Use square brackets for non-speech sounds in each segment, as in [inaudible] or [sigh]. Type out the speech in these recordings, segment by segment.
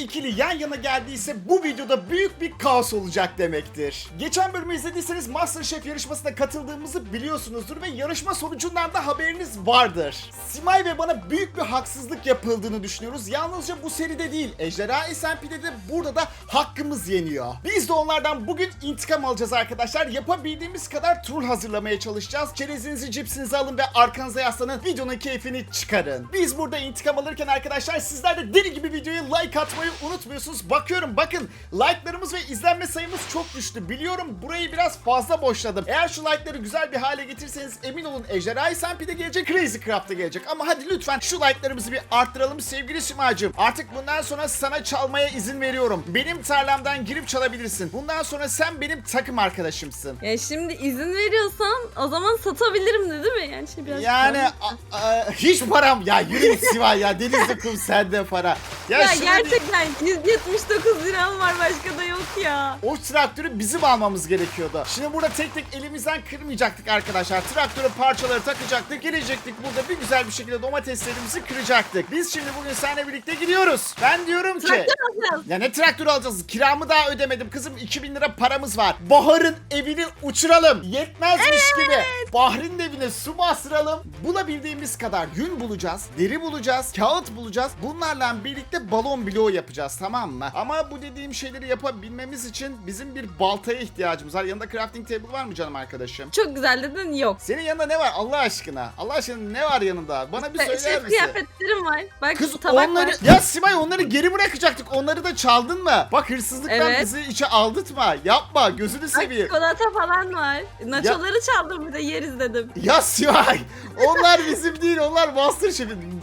ikili yan yana geldiyse bu videoda büyük bir kaos olacak demektir. Geçen bölümü izlediyseniz Masterchef yarışmasına katıldığımızı biliyorsunuzdur ve yarışma sonucundan da haberiniz vardır. Simay ve bana büyük bir haksızlık yapıldığını düşünüyoruz. Yalnızca bu seride değil, Ejderha SMP'de de burada da hakkımız yeniyor. Biz de onlardan bugün intikam alacağız arkadaşlar. Yapabildiğimiz kadar troll hazırlamaya çalışacağız. Çerezinizi, cipsinizi alın ve arkanıza yaslanın. Videonun keyfini çıkarın. Biz burada intikam alırken arkadaşlar sizler de deli gibi videoya like atmayı unutmuyorsunuz. Bakıyorum bakın like'larımız ve izlenme sayımız çok düştü. Biliyorum burayı biraz fazla boşladım. Eğer şu like'ları güzel bir hale getirseniz emin olun Ejderha SMP'de gelecek, Crazy Craft'ta gelecek. Ama hadi lütfen şu like'larımızı bir arttıralım sevgili Simacığım. Artık bundan sonra sana çalmaya izin veriyorum. Benim tarlamdan girip çalabilirsin. Bundan sonra sen benim takım arkadaşımsın. Ya şimdi izin veriyorsan o zaman satabilirim de değil mi? Yani şey biraz Yani a- a- hiç param ya yürü git Sivay ya denizde kum sende para. Ya, Ya, şunu- gerçekten 179 liram var başka da yok ya. o traktörü bizim almamız gerekiyordu. Şimdi burada tek tek elimizden kırmayacaktık arkadaşlar. Traktörü parçaları takacaktık. Gelecektik burada bir güzel bir şekilde domateslerimizi kıracaktık. Biz şimdi bugün seninle birlikte gidiyoruz. Ben diyorum ki... Traktör alacağız. Ya ne traktör alacağız? Kiramı daha ödemedim kızım. 2000 lira paramız var. Bahar'ın evini uçuralım. Yetmezmiş gibi. Bahar'ın evine su bastıralım. Bulabildiğimiz kadar yün bulacağız. Deri bulacağız. Kağıt bulacağız. Bunlarla birlikte balon bloğu yapacağız tamam mı? Ama bu dediğim şeyleri yapabilmemiz için bizim bir baltaya ihtiyacımız var. Yanında crafting table var mı canım arkadaşım? Çok güzel dedin yok. Senin yanında ne var Allah aşkına? Allah aşkına ne var yanında? Bana bir Şey söyler misin? kıyafetlerim var. Bak Kız tabak onları var. ya Simay onları geri bırakacaktık. Onları da çaldın mı? Bak hırsızlıktan Evet. bizi içe aldırtma. Yapma gözünü Bak seveyim. çikolata falan var. Nachoları çaldım bir de yeriz dedim. Ya Simay onlar bizim değil onlar Masterchef'in.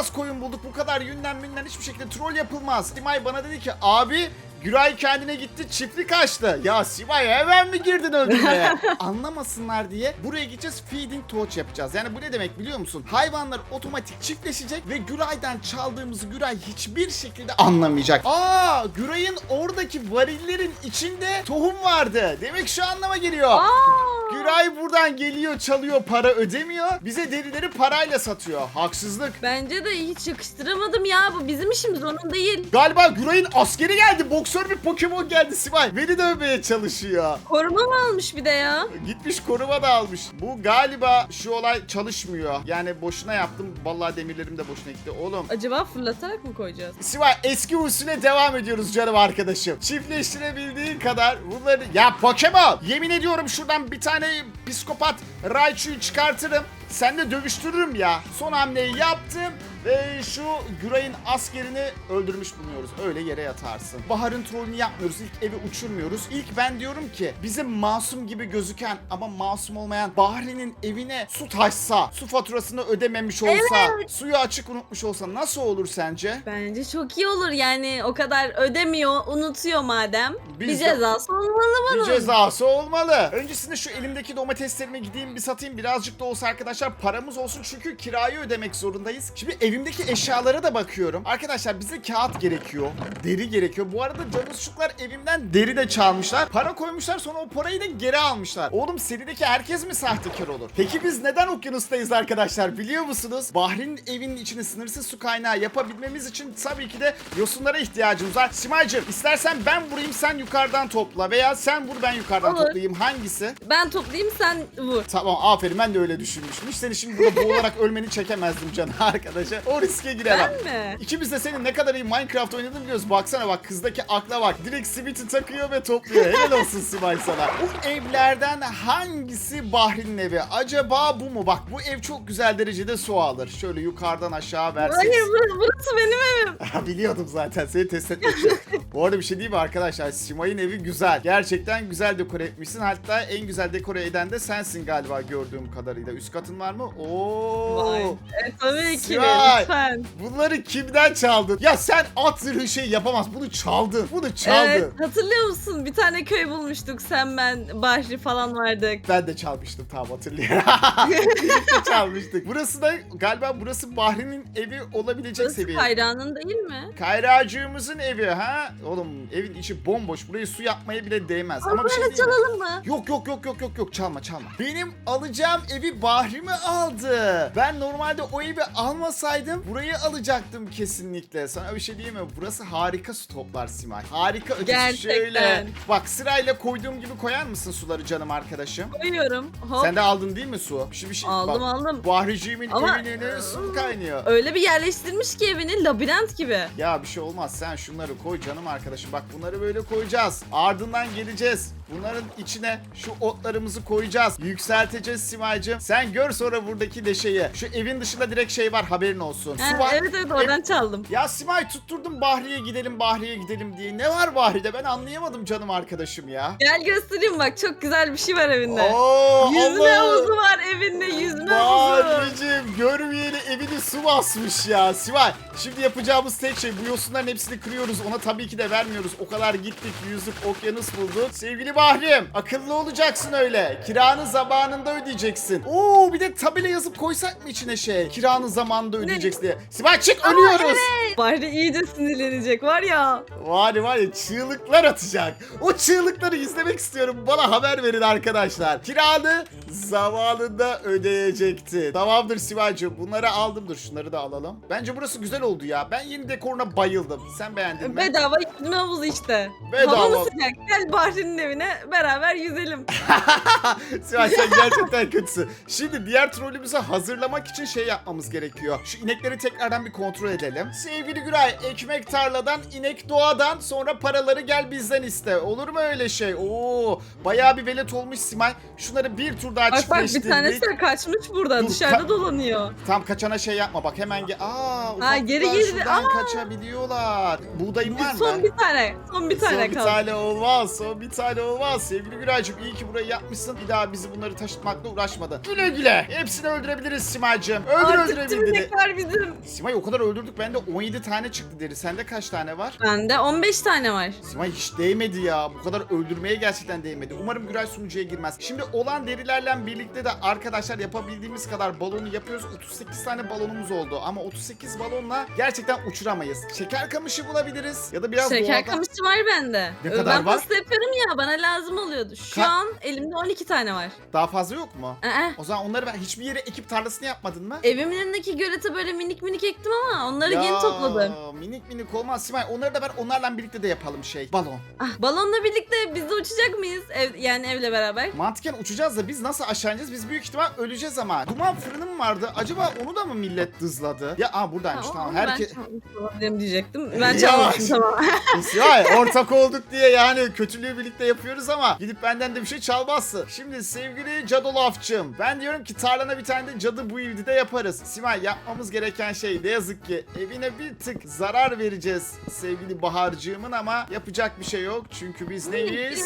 Az koyun bulduk bu kadar yünden münden hiçbir şekilde troll yapılmaz. Simay bana dedi ki abi Güray kendine gitti çiftlik açtı. Ya Simay hemen mi girdin öldürmeye? [laughs] Anlamasınlar diye buraya gideceğiz feeding torch yapacağız. Yani bu ne demek biliyor musun? Hayvanlar otomatik çiftleşecek ve Güray'dan çaldığımızı Güray hiçbir şekilde anlamayacak. Aa Güray'ın oradaki varillerin içinde tohum vardı. Demek şu anlama geliyor. Aa! Güray buradan geliyor çalıyor para ödemiyor. Bize derileri parayla satıyor. Haksızlık. Bence de hiç yakıştıramadım ya. Bu bizim işimiz onun değil. Galiba Güray'ın askeri geldi. Boksör bir Pokemon geldi Sibel. Beni dövmeye çalışıyor. Koruma mı almış bir de ya? Gitmiş koruma da almış. Bu galiba şu olay çalışmıyor. Yani boşuna yaptım. Vallahi demirlerim de boşuna gitti. Oğlum Acaba fırlatarak mı koyacağız? Sivay eski usule devam ediyoruz canım arkadaşım. Çiftleştirebildiğin kadar bunları... Ya Pokemon! Yemin ediyorum şuradan bir tane psikopat Raichu'yu çıkartırım. Seninle dövüştürürüm ya. Son hamleyi yaptım. Ve şu Güray'ın askerini öldürmüş bulunuyoruz. Öyle yere yatarsın. Bahar'ın trollünü yapmıyoruz. İlk evi uçurmuyoruz. İlk ben diyorum ki bizim masum gibi gözüken ama masum olmayan Bahri'nin evine su taşsa, su faturasını ödememiş olsa, suyu açık unutmuş olsa nasıl olur sence? Bence çok iyi olur yani o kadar ödemiyor, unutuyor madem. Biz bir de- cezası olmalı Bir bunun. cezası olmalı. Öncesinde şu elimdeki domateslerimi gideyim bir satayım. Birazcık da olsa arkadaşlar paramız olsun çünkü kirayı ödemek zorundayız. Şimdi evimdeki eşyalara da bakıyorum. Arkadaşlar bize kağıt gerekiyor. Deri gerekiyor. Bu arada canosçuklar evimden deri de çalmışlar. Para koymuşlar sonra o parayı da geri almışlar. Oğlum serideki herkes mi sahtekar olur? Peki biz neden okyanustayız arkadaşlar biliyor musunuz? Bahri'nin evinin içine sınırsız su kaynağı yapabilmemiz için tabii ki de yosunlara ihtiyacımız var. Simaycığım istersen ben vurayım sen yukarıdan topla veya sen vur ben yukarıdan Olur. toplayayım hangisi? Ben toplayayım sen vur. Tamam aferin ben de öyle düşünmüştüm. Hiç seni şimdi burada boğularak [laughs] ölmeni çekemezdim canım arkadaşa. O riske giremem. Ben mi? İkimiz de senin ne kadar iyi Minecraft oynadığını biliyoruz. Baksana bak kızdaki akla bak. Direkt simiti takıyor ve topluyor. Helal olsun Simay sana. Bu evlerden hangisi Bahri'nin evi? Acaba bu mu? Bak bu ev çok güzel derecede su alır. Şöyle yukarıdan aşağı verseniz. Hayır burası, burası benim evim. [laughs] Biliyordum zaten seni test etmek için. Bu arada bir şey değil mi arkadaşlar? Simay'ın evi güzel. Gerçekten güzel dekore etmişsin. Hatta en güzel dekore eden de sensin galiba gördüğüm kadarıyla. Üst katın var mı? Oo. Vay. Evet tabii ki Sivay. lütfen. Bunları kimden çaldın? Ya sen at zırhı şey yapamaz. Bunu çaldın. Bunu çaldın. Evet hatırlıyor musun? Bir tane köy bulmuştuk sen ben Bahri falan vardık. Ben de çalmıştım tamam hatırlıyorum. [laughs] Birlikte çalmıştık. Burası da galiba burası Bahri'nin evi olabilecek Burası seviye. Kayra'nın değil mi? Kayracığımızın evi ha? Oğlum evin içi bomboş. Burayı su yapmaya bile değmez. Ama bir şey Böyle değil mi? çalalım mı? Yok yok yok yok yok yok çalma çalma. Benim alacağım evi Bahri mi aldı? Ben normalde o evi almasaydım olsaydım burayı alacaktım kesinlikle. Sana bir şey diyeyim mi? Burası harika su toplar Simay. Harika ötesi. Gerçekten. Şöyle. Bak sırayla koyduğum gibi koyar mısın suları canım arkadaşım? Koyuyorum. Hop. Sen de aldın değil mi su? Bir şey Aldım bak. aldım. Bahriciğimin Ama- evine su kaynıyor. Öyle bir yerleştirmiş ki evini labirent gibi. Ya bir şey olmaz sen şunları koy canım arkadaşım. Bak bunları böyle koyacağız. Ardından geleceğiz. Bunların içine şu otlarımızı koyacağız. Yükselteceğiz Simay'cığım. Sen gör sonra buradaki de şeyi. Şu evin dışında direkt şey var haberin olsun. Ha, Su var. evet evet oradan çaldım. Ya Simay tutturdum Bahriye gidelim Bahriye gidelim diye. Ne var Bahriye'de ben anlayamadım canım arkadaşım ya. Gel göstereyim bak çok güzel bir şey var evinde. Oo, yüzme Allah. havuzu var evinde yüzme havuzu. Bahricim görmeyeli evini su basmış ya. Sivay şimdi yapacağımız tek şey bu yosunların hepsini kırıyoruz. Ona tabii ki de vermiyoruz. O kadar gittik yüzdük okyanus bulduk. Sevgili Bahrim akıllı olacaksın öyle. Kiranı zamanında ödeyeceksin. Oo bir de tabela yazıp koysak mı içine şey? Kiranı zamanında ödeyeceksin diye. Sivay çık ölüyoruz. Bahri iyice sinirlenecek var ya. Var ya var ya çığlıklar atacak. O çığlıkları izlemek istiyorum. Bana haber verin arkadaşlar. Kiranı zamanında ödeyecekti. Tamamdır Sivacığım. Bunları aldım. Dur şunları da alalım. Bence burası güzel oldu ya. Ben yeni dekoruna bayıldım. Sen beğendin mi? Bedava yüzme havuzu işte. Bedava. Hava mı sıcak? Gel Bahri'nin evine beraber yüzelim. [laughs] Sivay sen gerçekten kötüsün. Şimdi diğer trolümüzü hazırlamak için şey yapmamız gerekiyor. Şu inekleri tekrardan bir kontrol edelim. Sevgili Güray, ekmek tarladan, inek doğadan, sonra paraları gel bizden iste. Olur mu öyle şey? Oo, bayağı bir velet olmuş Simay. Şunları bir tur daha Bak bak bir çiftleştirdik. tanesi de kaçmış burada Dur, dışarıda ka- dolanıyor. Tam kaçana şey yapma bak hemen ge Aa, ufaklar geri girdi. şuradan kaçabiliyorlar. Buğdayın var mı? Son bir tane. Son bir tane Son bir kaldı. tane olmaz. Son bir tane olmaz. Sevgili Güraycığım iyi ki burayı yapmışsın. Bir daha bizi bunları taşıtmakla uğraşmadın. Güle güle. Hepsini öldürebiliriz Simacığım. Öldür Artık öldüre tüm bildiğini. inekler bizim. Simay o kadar öldürdük. Bende 17 tane çıktı deri. Sende kaç tane var? Bende 15 tane var. Simay hiç değmedi ya. Bu kadar öldürmeye gerçekten değmedi. Umarım Güray sunucuya girmez. Şimdi olan derilerle birlikte de arkadaşlar yapabildiğimiz kadar balonu yapıyoruz. 38 tane balonumuz oldu. Ama 38 balonla gerçekten uçuramayız. Şeker kamışı bulabiliriz. Ya da biraz Şeker doğadan... kamışı var bende. Ne Ee, kadar ben var? pasta yapıyorum ya bana lazım oluyordu. Şu Ka- an elimde 12 tane var. Daha fazla yok mu? Ee, O zaman onları ben hiçbir yere ekip tarlasını yapmadın mı? evimin önündeki gölete böyle minik minik ektim ama onları Ya, yeni topladım. Minik minik olmaz Simay. Onları da ben onlarla birlikte de yapalım şey. Balon. Ah, balonla birlikte biz de uçacak mıyız? Ev, yani evle beraber. Mantıken uçacağız da biz nasıl aşağı ineceğiz? Biz büyük ihtimal öleceğiz ama. Duman fırınım vardı. Acaba onu da mı millet dızladı? Ya aa buradaymış Ha, tamam. onu Herkes... Ben çalmış olabilirim diyecektim. Ben Yavaş. çalmışım tamam. Ortak olduk diye yani kötülüğü birlikte yapıyoruz ama gidip benden de bir şey çalmazsın. Şimdi sevgili Cadolafçım ben diyorum ki tarlana bir tane de cadı bu de yaparız. Simay yapmamız gereken şey ne yazık ki evine bir tık zarar vereceğiz sevgili Baharcığımın ama yapacak bir şey yok. Çünkü biz neyiz?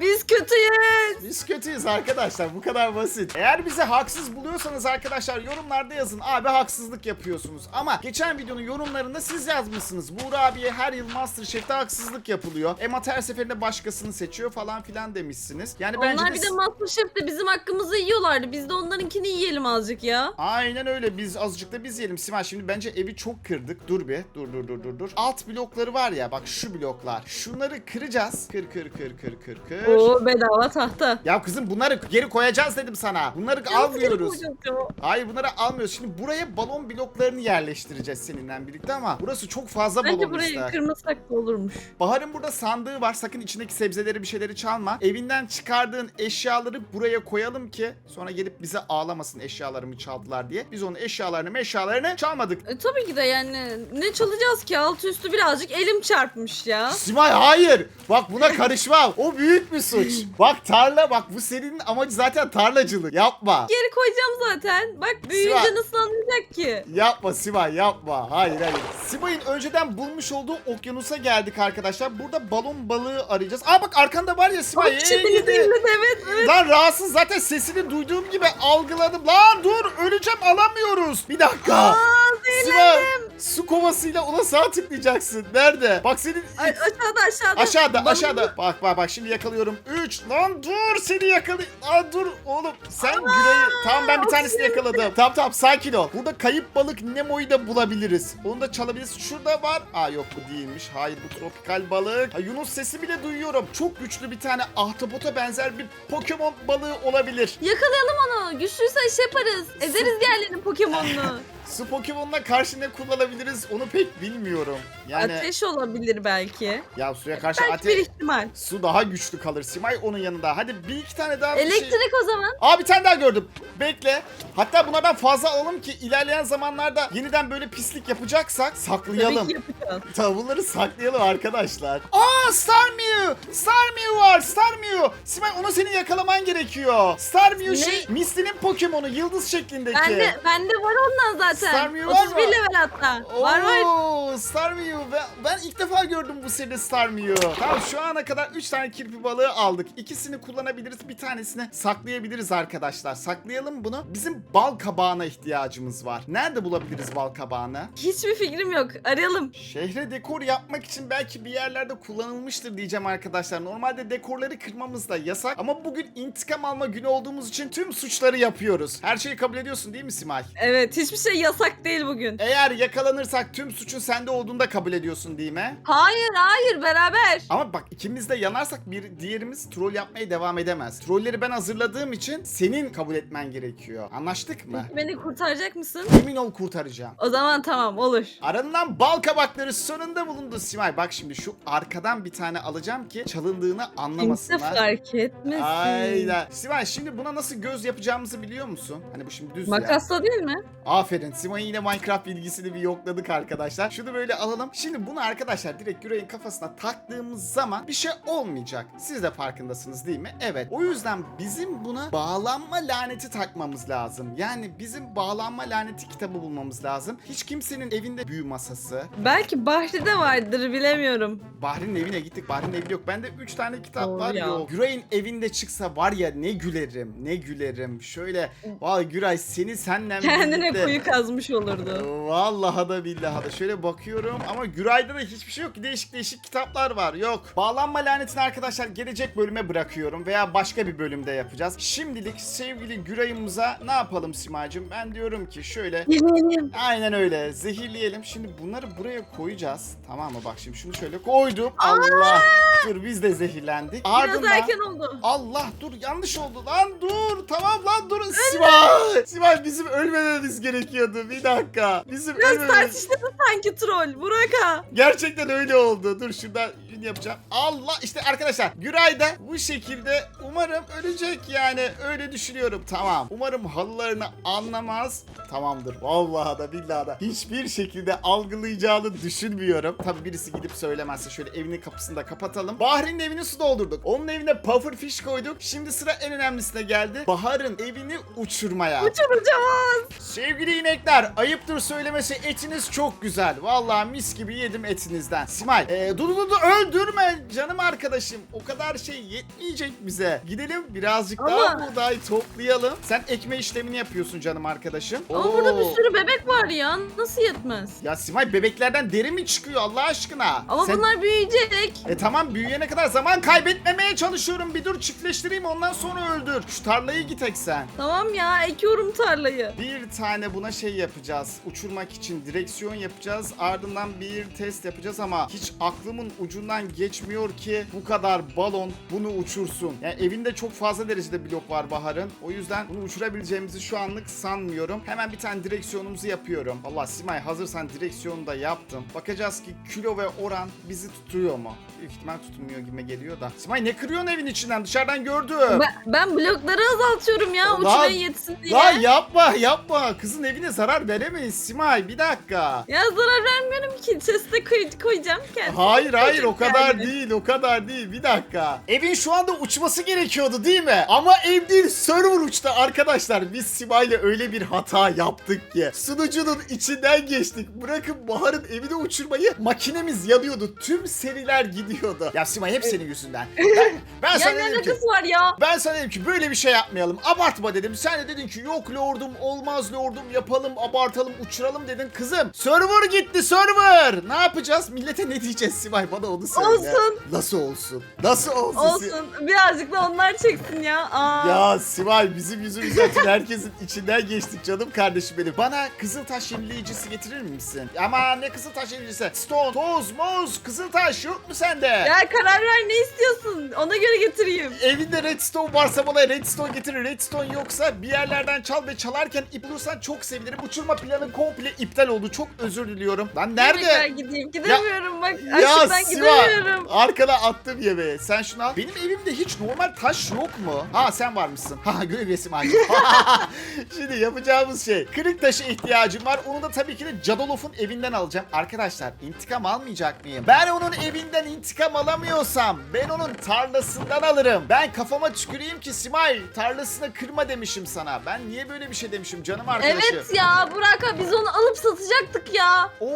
Biz kötüyüz. Biz kötüyüz arkadaşlar bu kadar basit. Eğer bizi haksız buluyorsanız arkadaşlar yorumlarda yazın. Abi haksızlık yapıyorsunuz. Ama geçen videonun yorumlarında siz yazmışsınız. Buğra abiye her yıl Masterchef'te haksızlık yapılıyor. Emat her seferinde başkasını seçiyor falan filan demişsiniz. Yani bence Onlar de... bir de Masterchef'te bizim hakkımızı yiyorlardı. Biz de onlarınkini yiyelim azıcık ya. Aynen öyle biz azıcık da biz yiyelim. Simay şimdi bence evi çok kırdık. Dur bir dur dur dur dur dur. Alt blokları var ya bak şu bloklar. Şunları kıracağız. Kır kır kır kır kır kır. Oo bedava tahta. Ya kızım bunları geri koyacağız dedim sana. Bunları almıyoruz. Çok çok. Hayır bunları almıyoruz. Şimdi buraya balon bloklarını yerleştireceğiz seninle birlikte ama burası çok fazla Bence balon burayı ister. kırmasak da olurmuş. Bahar'ın burada sandığı var. Sakın içindeki sebzeleri bir şeyleri çalma. Evinden çıkardığın eşyaları buraya koyalım ki sonra gelip bize ağlamasın eşyalarımı çaldılar diye. Biz onun eşyalarını eşyalarını çalmadık. E, tabii ki de yani ne çalacağız ki altı üstü birazcık elim çarpmış ya. Simay hayır. Bak buna karışmam. O büyük bir suç. [laughs] Bak tarla bak bu serinin amacı zaten tarlacılık. Yapma. Geri koyacağım zaten. Bak büyüyünce Sıra. nasıl anlayacak ki? Yapma Simay yapma. Hayır hayır. Simay'ın önceden bulmuş olduğu okyanusa geldik arkadaşlar. Burada balon balığı arayacağız. Aa bak arkanda var ya Simay. Dinledi evet evet. Lan rahatsız zaten sesini duyduğum gibi algıladım. Lan dur öleceğim alamıyoruz. Bir dakika. Aa Simay su kovasıyla ona sağ tıklayacaksın. Nerede? Bak senin Ay, aşağıda aşağıda. Aşağıda Balon- aşağıda. Bak bak bak şimdi yakalıyorum. 3. Lan dur seni yakalı. Aa dur oğlum. Sen Güreyi. Tamam ben bir tanesini yakaladım. Tamam tamam sakin ol. Burada kayıp balık Nemo'yu da bulabiliriz. Onu da çalabiliriz. Şurada var. Aa yok bu değilmiş. Hayır bu tropikal balık. Ha, Yunus sesi bile duyuyorum. Çok güçlü bir tane ahtapota benzer bir Pokemon balığı olabilir. Yakalayalım onu. Güçlüyse iş yaparız. Ezeriz diğerlerinin Pokemon'unu. [laughs] Su Pokemon'una karşı ne kullanabiliriz onu pek bilmiyorum. Yani Ateş olabilir belki. ya suya karşı Belki ateş bir ihtimal. su daha güçlü kalır. Simay onun yanında. Hadi bir iki tane daha bir şey. Elektrik o zaman. Aa bir tane daha gördüm. Bekle. Hatta bunlardan fazla alalım ki ilerleyen zamanlarda yeniden böyle pislik yapacaksak saklayalım. Tabii ki yapacağız. [laughs] Tamam bunları saklayalım arkadaşlar. Aa Starmie! Starmie var Starmie! Simay onu senin yakalaman gerekiyor. Starmie Ne? şey Misty'nin Pokemon'u yıldız şeklindeki. Bende, bende var ondan zaten. Starmie var 31 mı? level hatta. Var var. Oo, Starmie. Ben, ben ilk defa gördüm bu seride Starmie. Tamam şu ana kadar 3 tane kirpi balığı aldık. İkisini kullanabiliriz. Bir tanesini saklayabiliriz arkadaşlar. Saklayalım bunu. Bizim bal kabağına ihtiyacımız var. Nerede bulabiliriz bal kabağını? Hiçbir fikrim yok. Arayalım. Şehre dekor yapmak için belki bir yerlerde kullanılmıştır diyeceğim arkadaşlar. Normalde dekorları kırmamız da yasak ama bugün intikam alma günü olduğumuz için tüm suçları yapıyoruz. Her şeyi kabul ediyorsun değil mi Simay? Evet hiçbir şey yasak değil bugün. Eğer yakalanırsak tüm suçun sende olduğunu da kabul ediyorsun değil mi? Hayır hayır beraber. Ama bak ikimiz de yanarsak bir diğerimiz troll yapmaya devam edemez. Trolleri ben hazırladığım için senin kabul etmen gerekiyor. Anlaştık mı? Beni kurtaracak mısın? Emin ol kurtaracağım. O zaman tamam olur. Aranılan bal kabakları sonunda bulundu Simay. Bak şimdi şu arkadan bir tane alacağım ki çalındığını Kimse anlamasınlar. fark etmesin. Aynen. Simay şimdi buna nasıl göz yapacağımızı biliyor musun? Hani bu şimdi düz ya. Makasla değil mi? Aferin. Simay'ın yine Minecraft bilgisini bir yokladık arkadaşlar. Şunu böyle alalım. Şimdi bunu arkadaşlar direkt Güray'ın kafasına taktığımız zaman bir şey olmayacak. Siz de farkındasınız değil mi? Evet. O yüzden bizim buna bağlanma laneti takmamız lazım. Yani bizim bağlanma laneti kitabı bulmamız lazım. Hiç kimsenin evinde büyü masası. Belki Bahri'de vardır bilemiyorum. Bahri'nin evine gittik. Bahri'nin evi yok. Bende 3 tane kitap Doğru var ya. yok. Güray'ın evinde çıksa var ya ne gülerim. Ne gülerim. Şöyle. Vay Güray seni senden Kendine birlikte- kuyu kazmış olurdu. Vallahi da billahi da şöyle bakıyorum ama Güray'da da hiçbir şey yok. Değişik değişik kitaplar var. Yok. Bağlanma lanetini arkadaşlar gelecek bölüme bırakıyorum veya başka bir bölümde yapacağız. Şimdilik sevgili Güray'ımıza ne yapalım Simacığım? Ben diyorum ki şöyle Yemeğim. Aynen öyle. Zehirleyelim. Şimdi bunları buraya koyacağız. Tamam mı? Bak şimdi şunu şöyle koydum. Allah. Dur biz de zehirlendik. Biraz erken oldu. Allah dur yanlış oldu lan dur tamam lan dur Sibel Sibel bizim ölmememiz gerekiyordu bir dakika. Bizim Biraz tartıştı sanki troll. Burak'a. gerçekten öyle oldu. Dur şuradan yün yapacağım. Allah! İşte arkadaşlar Güray da bu şekilde umarım ölecek yani. Öyle düşünüyorum. Tamam. Umarım halılarını anlamaz. Tamamdır. Vallahi da billahi da hiçbir şekilde algılayacağını düşünmüyorum. Tabi birisi gidip söylemezse şöyle evinin kapısını da kapatalım. Bahri'nin evini su doldurduk. Onun evine pufferfish koyduk. Şimdi sıra en önemlisine geldi. Bahar'ın evini uçurmaya. Uçuracağız. Sevgili inekler, ayıptır söylemesi etiniz çok güzel. Vallahi mis gibi yedim etinizden. Simay, ee, dur dur dur öldürme canım arkadaşım. O kadar şey yetmeyecek bize. Gidelim birazcık daha Ama- buğday toplayalım. Sen ekme işlemini yapıyorsun canım arkadaşım. Ama burada bir Oo. sürü bebek var ya. Nasıl yetmez? Ya Simay bebeklerden deri mi çıkıyor Allah aşkına? Ama Sen- bunlar büyüyecek. E tamam büyüyene kadar zaman kaybetmemeye çalışıyorum. Bir dur çiftleştireyim ondan sonra öldür. Şu tarlayı git ek sen. Tamam ya ekiyorum tarlayı. Bir tane buna şey yapacağız. Uçurmak için direksiyon yapacağız. Ardından bir test yapacağız ama hiç aklımın ucundan geçmiyor ki bu kadar balon bunu uçursun. Yani evinde çok fazla derecede blok var Bahar'ın. O yüzden bunu uçurabileceğimizi şu anlık sanmıyorum. Hemen bir tane direksiyonumuzu yapıyorum. Allah Simay hazırsan direksiyonu da yaptım. Bakacağız ki kilo ve oran bizi tutuyor mu? Büyük ihtimal tutmuyor gibi geliyor da. Simay ne kırıyorsun evin içinden? Dışarıdan gördüm. Ben, ben blokları azaltıyorum ya uçmaya yetsin diye. Lan yapma yapma. Kızın evine zarar veremeyiz Simay bir dakika. Ya zarar vermiyorum ki. Chest'e koy, koyacağım kendimi. Hayır hayır o kadar yani. değil o kadar değil bir dakika. Evin şu anda uçması gerekiyordu değil mi? Ama ev değil server uçtu arkadaşlar. Biz Simay'la öyle bir hata yaptık ki. Sunucunun içinden geçtik. Bırakın Bahar'ın evini uçurmayı makinemiz yanıyordu. Tüm seriler gidiyordu. Ya Simay hep senin yüzünden. Ben, ben [laughs] Ya sana ne dedim ki alakası var ya? ben sana dedim ki böyle bir şey yapmayalım. Abartma dedim. Sen de dedin ki yok lordum olmaz lordum yapalım abartalım uçuralım dedin. Kızım server gitti server. Ne yapacağız? Millete ne diyeceğiz Sibay bana onu söyle. Olsun. Nasıl olsun? Nasıl olsun? Olsun. Birazcık da onlar çeksin ya. Aa. Ya Sibay bizim yüzümüzden tüm herkesin içinden geçtik canım kardeşim benim. Bana kızıltaş yenileyicisi getirir misin? Ama ne kızıltaş yenileyicisi? Stone, toz, moz, kızıltaş yok mu sende? Ya karar ver ne istiyorsun? Ona göre getireyim. Evinde redstone varsa bana redstone getirin. Redstone yoksa bir yerlerden çal ve çalarken ip bulursan çok sevinirim. uçurma planı komple iptal oldu. Çok özür diliyorum. Lan Tekrar nerede? gideyim. Gidemiyorum bak. Ya Açlıktan Siva gidemiyorum. arkana attım yemeği. Sen şunu al. Benim evimde hiç normal taş yok mu? Ha sen var mısın? Ha görev resim ağacı. [laughs] Şimdi yapacağımız şey. Kırık taşı ihtiyacım var. Onu da tabii ki de Cadolof'un evinden alacağım. Arkadaşlar intikam almayacak mıyım? Ben onun evinden intikam alamıyorsam ben onun tarlasından alırım. Ben kafama tüküreyim ki Simay tarlasına kırma demişim sana. Ben niye böyle bir şey demişim canım arkadaşım? Evet ya Burak abi biz onu alıp satacaktık ya. Oo,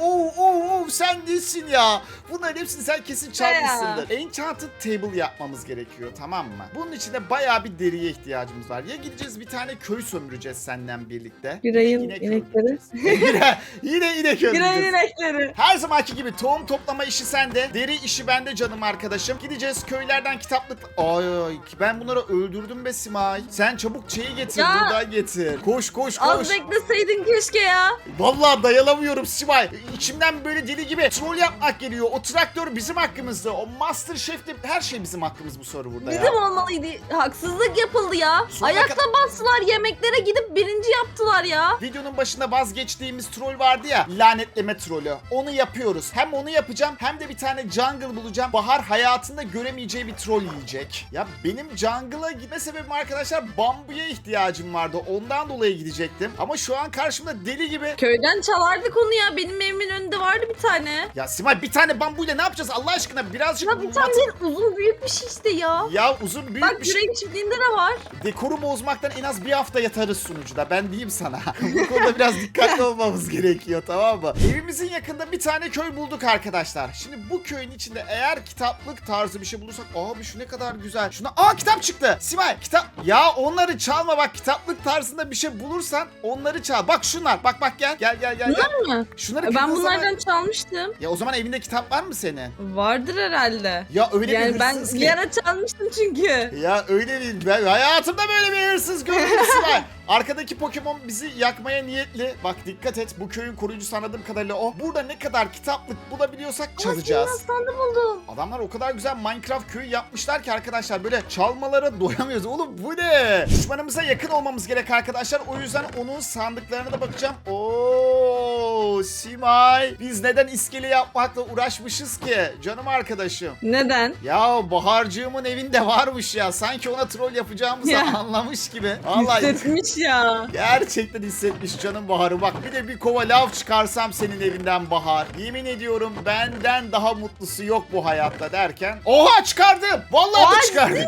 oo, oo, oo, sen değilsin ya. Bunların hepsini sen kesin çalmışsındır. Enchanted table yapmamız gerekiyor tamam mı? Bunun için de bayağı bir deriye ihtiyacımız var. Ya gideceğiz bir tane köy sömüreceğiz senden birlikte. İnek inekleri. yine, [laughs] yine inek öldüreceğiz. inekleri. Her zamanki gibi tohum toplama işi sende, deri işi bende canım arkadaşım. Gideceğiz köylerden kitaplık... Ay, ay ben bunları öldürdüm be Simay. Sen çabuk şeyi getir, Ya. buradan getir. Koş koş koş. Az bekleseydin keşke ya. Vallahi dayanamıyorum Sivay. İçimden böyle deli gibi troll yapmak geliyor. O traktör bizim hakkımızda. O Master Chef de her şey bizim hakkımız bu soru burada Bizim ya. olmalıydı. Haksızlık yapıldı ya. Sonuna Ayakta bastılar yemeklere gidip birinci yaptılar ya. Videonun başında vazgeçtiğimiz troll vardı ya lanetleme trolü. Onu yapıyoruz. Hem onu yapacağım hem de bir tane jungle bulacağım. Bahar hayatında göremeyeceği bir troll yiyecek. Ya benim jungle'a gitme sebebim arkadaşlar bambuya ihtiyacım vardı. Ondan dolayı gidecektim. Ama şu an karşımda deli gibi. Köyden çalardık onu ya. Benim evimin önünde vardı bir tane. Ya Simay bir tane bambuyla ne yapacağız Allah aşkına birazcık Ya bir tane değil uzun büyük bir şey işte ya. Ya uzun büyük Bak bir şey. yüreğin çiftliğinde de var. Dekoru bozmaktan en az bir hafta yatarız sunucuda. Ben diyeyim sana. [laughs] Bu konuda biraz dikkatli olmamız gerekiyor tamam mı? Evimizin yakında bir tane köy bulduk arkadaşlar. Şimdi bu köyün içinde eğer kitaplık tarzı bir şey bulursak... Abi şu ne kadar güzel. Şuna... Aa kitap çıktı. Simay kitap... Ya onları çalma bak. Kitaplık tarzında bir şey bulursan onları çal. Bak şunlar. Bak bak gel. Gel gel gel. gel. Bunlar mı? Şunları Ben kırdığın bunlardan zaman... çalmıştım. Ya o zaman evinde kitap var mı senin? Vardır herhalde. Ya öyle Yani bir ben bir ara çalmıştım çünkü. Ya öyle değil. Ben hayatımda böyle bir hırsız görmemişsin. [laughs] Arkadaki Pokemon bizi yakmaya niyetli. Bak dikkat et. Bu köyün koruyucusu anladığım kadarıyla o. Burada ne kadar kitaplık bulabiliyorsak çalacağız. Hastanı buldum. Adamlar o kadar güzel Minecraft köyü yapmışlar ki arkadaşlar böyle çalmalara doyamıyoruz. Oğlum bu ne? Düşmanımıza yakın olmamız gerek arkadaşlar. O yüzden onun sandıklarına da bakacağım. Oo, Simay. Biz neden iskele yapmakla uğraşmışız ki? Canım arkadaşım. Neden? Ya Baharcığımın evinde varmış ya. Sanki ona troll yapacağımızı Ya. anlamış gibi. [laughs] Vallahi Hissetmiş ya. gerçekten hissetmiş canım Bahar'ı. Bak bir de bir kova lav çıkarsam senin evinden Bahar. Yemin ediyorum benden daha mutlusu yok bu hayatta derken. Oha çıkardım. Vallahi Oha, da çıkardım.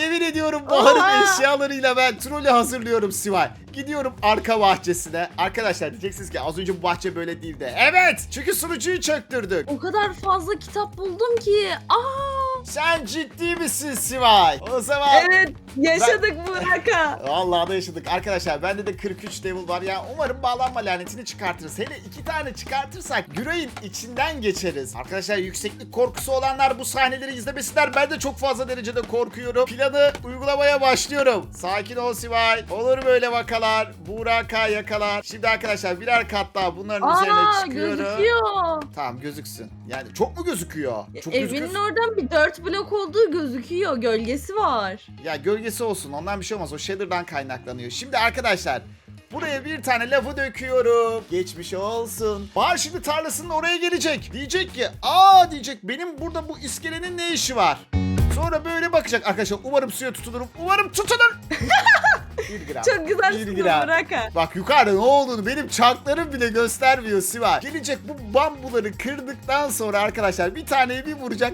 Yemin ediyorum Bahar'ın eşyalarıyla ben trolü hazırlıyorum Sivay. Gidiyorum arka bahçesine. Arkadaşlar diyeceksiniz ki az önce bu bahçe böyle değildi. Evet çünkü sunucuyu çöktürdük. O kadar fazla kitap buldum ki. Aa! Sen ciddi misin Sivay? O zaman... Evet yaşadık Burak'a. Vallahi da yaşadık. Arkadaşlar bende de 43 level var ya. Umarım bağlanma lanetini çıkartırız. Hele iki tane çıkartırsak Güray'ın içinden geçeriz. Arkadaşlar yükseklik korkusu olanlar bu sahneleri izlemesinler. Ben de çok fazla derecede korkuyorum. Planı uygulamaya başlıyorum. Sakin ol Sivay. Olur böyle vakalar. Buraka yakalar. Şimdi arkadaşlar birer kat daha bunların üzerine Aa çıkıyorum. gözüküyor. Tamam gözüksün. Yani çok mu gözüküyor? Çok Evinin gözüküyor. oradan bir dört blok olduğu gözüküyor. Gölgesi var. Ya gölgesi olsun ondan bir şey olmaz o shader'dan kaynaklanıyor. Şimdi arkadaşlar buraya bir tane lafı döküyorum. Geçmiş olsun. Bahar şimdi tarlasının oraya gelecek. Diyecek ki aa diyecek benim burada bu iskelenin ne işi var? Sonra böyle bakacak arkadaşlar umarım suya tutulurum. Umarım tutulur. [laughs] bir gram. Çok güzel Bir gram. Burak'a. Bak yukarıda ne olduğunu benim çarklarım bile göstermiyor Sivas. Gelecek bu bambuları kırdıktan sonra arkadaşlar bir taneyi bir vuracak.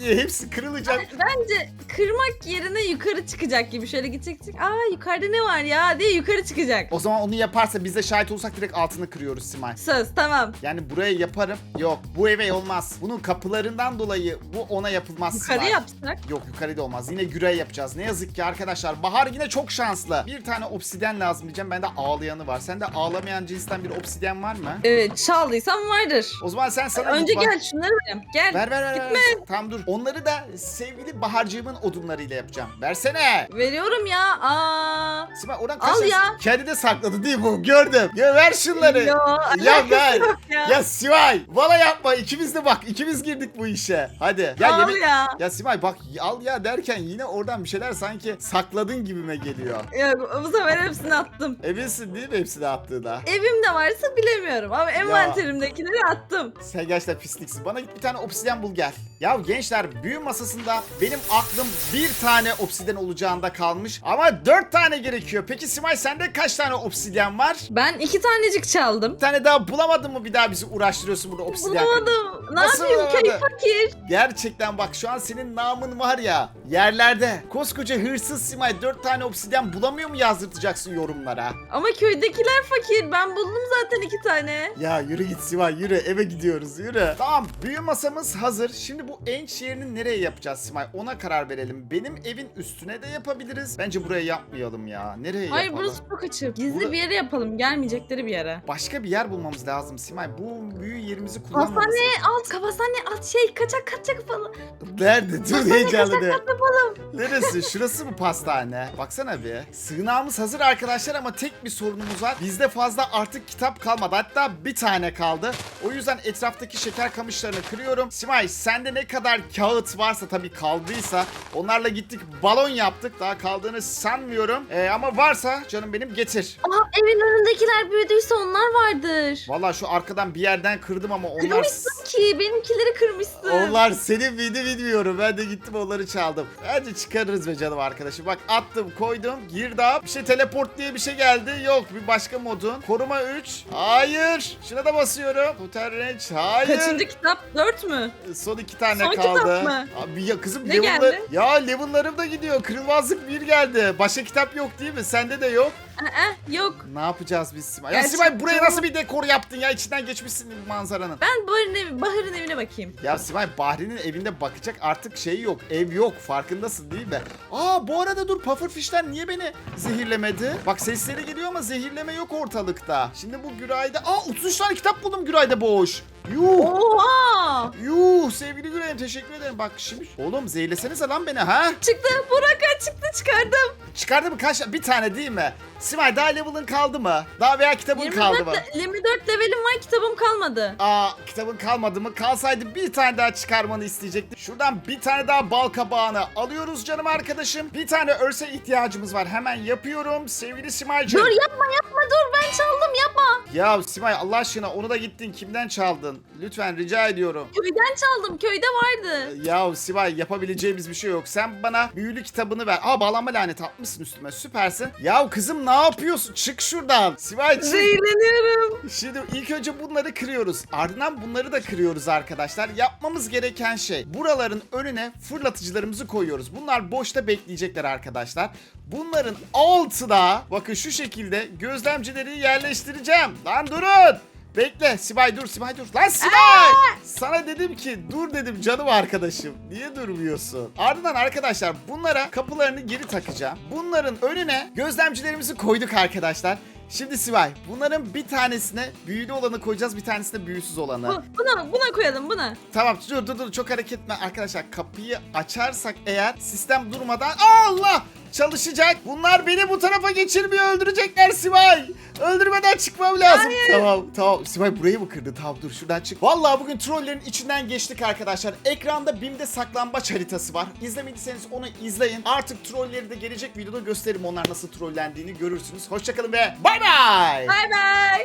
diye hepsi kırılacak. Bence kırmak yerine yukarı çıkacak gibi. Şöyle gidecek. Aa yukarıda ne var ya diye yukarı çıkacak. O zaman onu yaparsa biz de şahit olsak direkt altını kırıyoruz Simay. Söz tamam. Yani buraya yaparım. Yok bu eve olmaz. Bunun kapılarından dolayı bu ona yapılmaz Yukarı Simay. yapsak. Yok yukarıda olmaz. Yine güre yapacağız. Ne yazık ki arkadaşlar. Bahar yine çok şanslı. Bir tane obsidyen lazım diyeceğim. Bende ağlayanı var. Sende ağlamayan cinsten bir obsidyen var mı? Evet çaldıysam vardır. O zaman sen sana Önce git bak. gel şunları vereyim. Gel. Ver ver ver. Gitme. ver. Tamam dur. Onları da sevgili Baharcığımın odunlarıyla yapacağım. Versene. Veriyorum ya. Aa. Simay oradan Al kaç tane- ya. Kendi de sakladı değil mi bu? Gördüm. Ya ver şunları. Yo, ya ver. ya. Ya Simay valla yapma ikimiz de bak ikimiz girdik bu işe. Hadi gel Al yemek. ya. Ya Simay bak al ya derken yine oradan bir şeyler sanki sakladın gibime geliyor. Yok bu sefer hepsini attım. Eminsin değil mi hepsini attığına? Evimde varsa bilemiyorum ama envanterimdekileri attım. Sen gerçekten pisliksin. Bana git bir tane obsidyen bul gel. Ya gençler büyü masasında benim aklım bir tane obsidyen olacağında kalmış. Ama dört tane gerekiyor. Peki Simay sende kaç tane obsidyen var? Ben iki tanecik çaldım. Bir tane daha bulamadın mı bir daha bizi uğraştırıyorsun burada obsidyen? Bulamadım. Ne Nasıl yapayım köy bulamadın? fakir. Gerçekten bak şu an senin namın var ya yerlerde. Koskoca hırsız Simay dört tane obsidyen bulamıyor mu yazdırtacaksın yorumlara? Ama köydekiler fakir. Ben buldum zaten iki tane. Ya yürü git Simay yürü eve gidiyoruz yürü. Tamam büyü masamız hazır. Şimdi bu enç yerini nereye yapacağız Simay ona karar verelim. Benim evin üstüne de yapabiliriz. Bence buraya yapmayalım ya. Nereye Hayır yapalım? burası çok açık. Gizli Burada- bir yere yapalım. Gelmeyecekleri bir yere. Başka bir yer bulmamız lazım Simay. Bu büyü yerimizi kullanmamız Hastane alt, hastane alt şey kaçak kaçak falan. Nerede? Dur heyecanlı de. Yapalım. Neresi? Şurası mı pastane? Baksana bir. Sığınağımız hazır arkadaşlar ama tek bir sorunumuz var. Bizde fazla artık kitap kalmadı. Hatta bir tane kaldı. O yüzden etraftaki şeker kamışlarını kırıyorum. Simay sende ne kadar kağıt varsa tabii kaldıysa onlarla gittik balon yaptık. Daha kaldığını sanmıyorum. Ee, ama varsa canım benim getir. Aha evin önündekiler büyüdüyse onlar vardır. Vallahi şu arkadan bir yerden kırdım ama onlar... Kırmışsın ki benimkileri kırmışsın. Onlar senin miydi bilmiyorum. Ben de gittim onları çaldım. Bence çıkarırız be canım arkadaşım. Bak attım koydum. Girdap. Bir şey teleport diye bir şey geldi. Yok bir başka modun. Koruma 3. Hayır. Şuna da basıyorum. Total range. Hayır. Kaçıncı kitap? Dört mü? Son iki tane Son kaldı. kitap mı? Abi ya kızım Ne level'lar... geldi? Ya level'larım da gidiyor. Kırılmazlık bir geldi. Başka kitap yok değil mi? Sende de yok. Aa, yok. Ne yapacağız biz Simay? Ya Gerçekten Simay buraya nasıl bir dekor yaptın ya? İçinden geçmişsin manzaranın. Ben Bahar'ın, evi, Bahar'ın evine bakayım. Ya Simay Bahri'nin evinde bakacak artık şey yok. Ev yok. Farkındasın değil mi? Aa bu arada dur Pufferfish'ler niye beni zehirlemedi? Bak sesleri geliyor ama zehirleme yok ortalıkta. Şimdi bu Güray'da... Aa 33 tane kitap buldum Güray'da boş. Yuh. Oha! Yuh sevgili Güray'ım teşekkür ederim. Bak şimdi... Oğlum zehirlesenize lan beni ha? Çıktı. Burak'a çıktı çıkardım. Çıkardı mı kaç? Bir tane değil mi? Simay daha level'ın kaldı mı? Daha veya kitabın kaldı 24, mı? le- 24 levelim var kitabım kalmadı. Aa kitabın kalmadı mı? Kalsaydı bir tane daha çıkarmanı isteyecektim. Şuradan bir tane daha bal kabağını alıyoruz canım arkadaşım. Bir tane örse ihtiyacımız var. Hemen yapıyorum sevgili Simay'cığım. Dur yapma yapma dur ben çaldım yapma. Ya Simay Allah aşkına onu da gittin. Kimden çaldın? Lütfen rica ediyorum. Köyden çaldım köyde vardı. Ya Sibay yapabileceğimiz bir şey yok. Sen bana büyülü kitabını ver. Aa bağlanma lanet atmışsın üstüme. Süpersin. Ya kızım ne yapıyorsun? Çık şuradan. Sibay çık. Zehirleniyorum. Şimdi ilk önce bunları kırıyoruz. Ardından bunları da kırıyoruz arkadaşlar. Yapmamız gereken şey buraların önüne fırlatıcılarımızı koyuyoruz. Bunlar boşta bekleyecekler arkadaşlar. Bunların altına bakın şu şekilde gözlemcileri yerleştireceğim. Lan durun. Bekle Sibay dur Sibay dur. Lan Sibay! Sana dedim ki dur dedim canım arkadaşım. Niye durmuyorsun? Ardından arkadaşlar bunlara kapılarını geri takacağım. Bunların önüne gözlemcilerimizi koyduk arkadaşlar. Şimdi Sibay bunların bir tanesine büyülü olanı koyacağız bir tanesine büyüsüz olanı. Bu, buna, buna koyalım buna. Tamam dur dur dur çok hareket etme arkadaşlar kapıyı açarsak eğer sistem durmadan Allah çalışacak. Bunlar beni bu tarafa geçirmiyor öldürecekler Sibay. Öldürmeden çıkmam lazım. Tamam tamam Sibay burayı mı kırdı? Tamam dur şuradan çık. Vallahi bugün trollerin içinden geçtik arkadaşlar. Ekranda BİM'de saklambaç haritası var. İzlemediyseniz onu izleyin. Artık trolleri de gelecek videoda gösteririm onlar nasıl trollendiğini görürsünüz. Hoşçakalın ve bay bay. Bay bay.